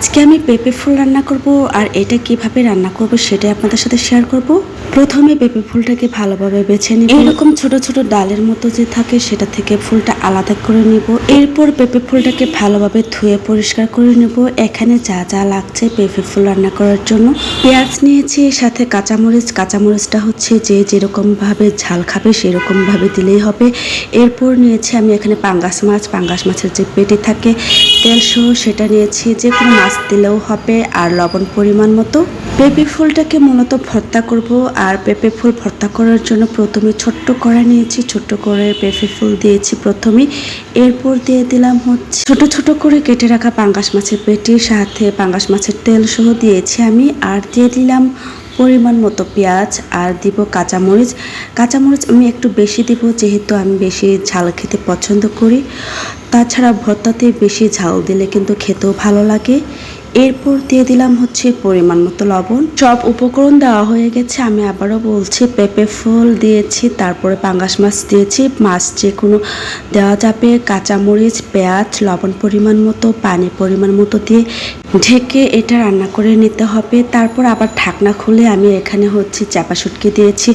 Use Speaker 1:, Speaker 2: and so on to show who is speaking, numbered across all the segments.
Speaker 1: আজকে আমি পেঁপে ফুল রান্না করব আর এটা কীভাবে রান্না করব সেটাই আপনাদের সাথে শেয়ার করব। প্রথমে পেঁপে ফুলটাকে ভালোভাবে বেছে নিব। এরকম ছোট ছোট ডালের মতো যে থাকে সেটা থেকে ফুলটা আলাদা করে নিব। এরপর পেঁপে ফুলটাকে ভালোভাবে ধুয়ে পরিষ্কার করে নেব। এখানে যা যা লাগছে পেঁপে ফুল রান্না করার জন্য। পেঁয়াজ নিয়েছি, সাথে কাঁচামরিচ। কাঁচামরিচটা হচ্ছে যে যেরকম ভাবে ঝাল খাবে সেরকম ভাবে দিলেই হবে। এরপর নিয়েছি আমি এখানে পাঙ্গাস মাছ। পাঙ্গাস মাছের যে পেটি থাকে তেল সহ সেটা নিয়েছি যে কোনো মাছ দিলেও হবে, আর লবণ পরিমাণ মতো। পেঁপে ফুলটাকে মূলত ভর্তা করব, আর পেঁপে ফুল ভর্তা করার জন্য প্রথমে ছোট্ট করে নিয়েছি, ছোট্ট করে পেঁপে ফুল দিয়েছি প্রথমে। এরপর দিয়ে দিলাম হচ্ছে, ছোট ছোট করে কেটে রাখা পাঙ্গাস মাছের পেটির সাথে পাঙ্গাস মাছের তেল সহ দিয়েছি আমি, আর দিয়ে দিলাম পরিমাণ মতো পেঁয়াজ আর দিব কাঁচামরিচ। কাঁচামরিচ আমি একটু বেশি দিব, যেহেতু আমি বেশি ঝাল খেতে পছন্দ করি। তাছাড়া ভর্তাতে বেশি ঝাল দিলে কিন্তু খেতেও ভালো লাগে। এরপর দিয়ে দিলাম হচ্ছে পরিমাণ মতো লবণ। সব উপকরণ দেওয়া হয়ে গেছে, আমি আবারও বলছি, পেঁপে ফুল দিয়েছি, তারপরে পাঙ্গাস মাছ দিয়েছি। মাছ যে কোনো দেওয়া যাবে, কাঁচামরিচ, পেঁয়াজ, লবণ পরিমাণ মতো, পানি পরিমাণ মতো দিয়ে ঢেকে এটা রান্না করে নিতে হবে। তারপর আবার ঢাকনা খুলে আমি এখানে হচ্ছে চাপা শুটকি দিয়েছি।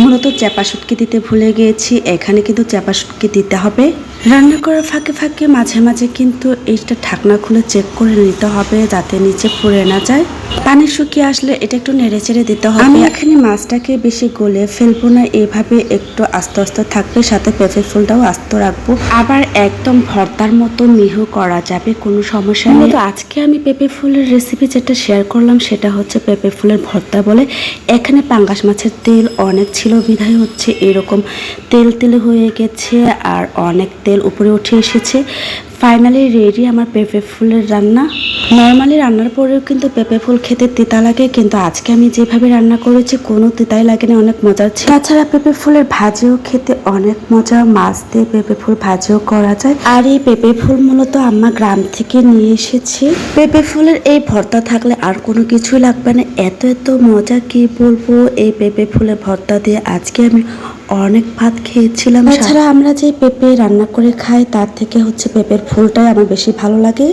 Speaker 1: মূলত চাপা শুটকি দিতে ভুলে গিয়েছি, এখানে কিন্তু চাপা শুটকি দিতে হবে। রান্না করার ফাঁকে ফাঁকে মাঝে মাঝে কিন্তু এইটা ঢাকনা খুলে চেক করে নিতে হবে যাতে নিচে পুড়ে না যায়। পানি শুকিয়ে আসলে এটা একটু নেড়ে চেড়ে দিতে হবে। আমি এখানে মাছটাকে বেশি গলে ফেলব না, এভাবে একটু আস্তে আস্তে থাকবে, সাথে পেঁপে ফুলটাও আস্ত রাখব। আবার একদম ভর্তার মতো মিহু করা যাবে, কোনো সমস্যা নেই। তো আজকে আমি পেঁপে ফুলের রেসিপি যেটা শেয়ার করলাম, সেটা হচ্ছে পেঁপে ফুলের ভর্তা বলে। এখানে পাঙ্গাস মাছের তেল অনেক ছিল, বিধায় হচ্ছে এরকম তেল তেল হয়ে গেছে আর অনেক তেল উপরে উঠে এসেছে। ফাইনালি রেডি আমার পেঁপে ফুলের রান্না। নর্মালি রান্নার পরেও কিন্তু পেঁপে ফুল খেতে তিতা লাগে, কিন্তু আজকে আমি যেভাবে রান্না করেছি, কোনো তিতাই লাগে না অনেক মজার ছিল। তাছাড়া পেঁপে ফুলের ভাজিও খেতে অনেক মজা, মাছ দিয়ে পেঁপে ফুল ভাজিও করা যায়। আর এই পেঁপে ফুল মূলত আম্মা গ্রাম থেকে নিয়ে এসেছি। পেঁপে ফুলের এই ভর্তা থাকলে আর কোনো কিছুই লাগবে না। এত এত মজা কি বলব? এই পেঁপে ফুলের ভর্তা দিয়ে আজকে আমি অনেক ভাত খেয়েছিলাম, তাছাড়া আমরা যে পেঁপে রান্না করে খাই, তার থেকে হচ্ছে পেঁপের ফুলটাই আমার বেশি ভালো লাগে।